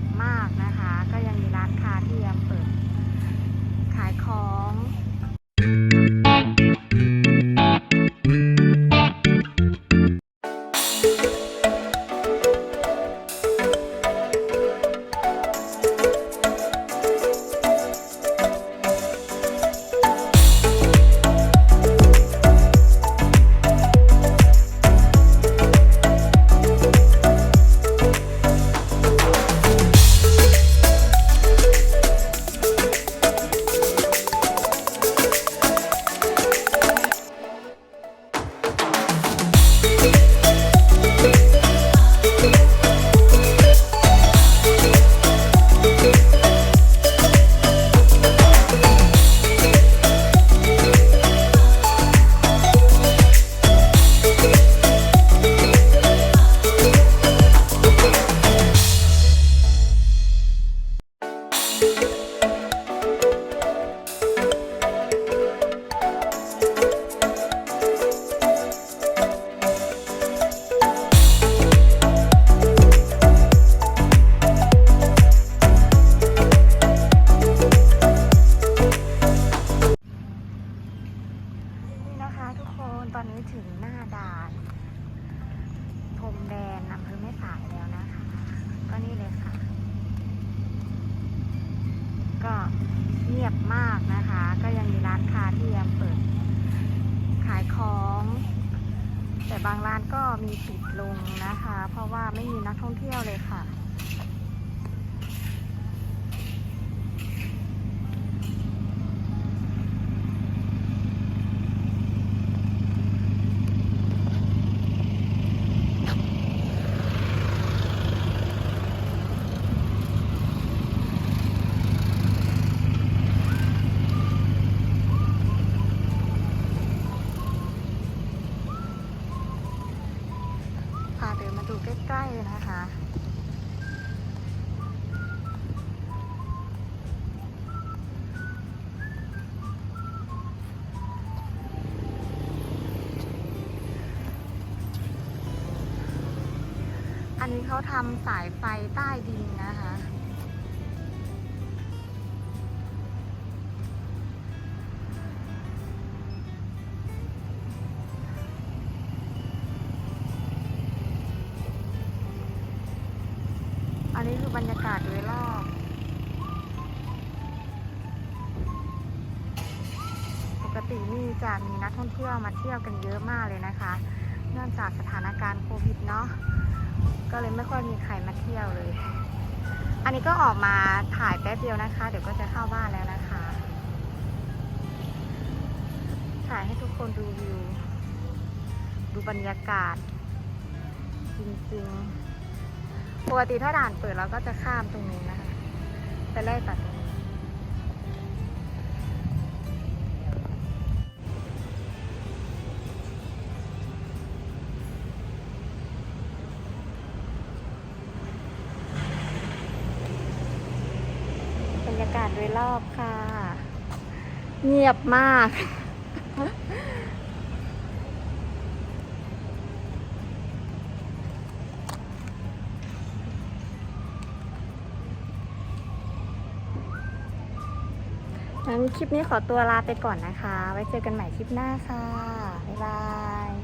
บมาก ก็เงียบมากนะคะ ก็ยังมีร้านค้าที่ยังเปิด ขายของ แต่บางร้านก็มีปิดลงนะคะ เพราะว่าไม่มีนักท่องเที่ยวเลยค่ะ พาเดินมาดูใกล้ๆ นะคะอันนี้เขาทำสายไฟใต้ดินนะคะ อันนี้คือบรรยากาศโดยรอบปกตินี่จะมีนักท่องเที่ยวมาเที่ยวกันเยอะมากเลยนะคะ เนื่องจากสถานการณ์โควิดเนาะก็เลยไม่ค่อยมีใครมาเที่ยวเลย อันนี้ก็ออกมาถ่ายแป๊บเดียวนะคะ เดี๋ยวก็จะเข้าบ้านแล้วนะคะ ถ่ายให้ทุกคนดูวิว ดูบรรยากาศ จริงๆ ปกติถ้าด่านเปิดเราก็จะข้ามตรงนี้นะคะแต่แรกตัดตรงนี้บรรยากาศโดยรอบค่ะ เงียบมาก งั้นคลิปนี้ขอตัวลาไปก่อนนะคะ ไว้เจอกันใหม่คลิปหน้าค่ะ บ๊ายบาย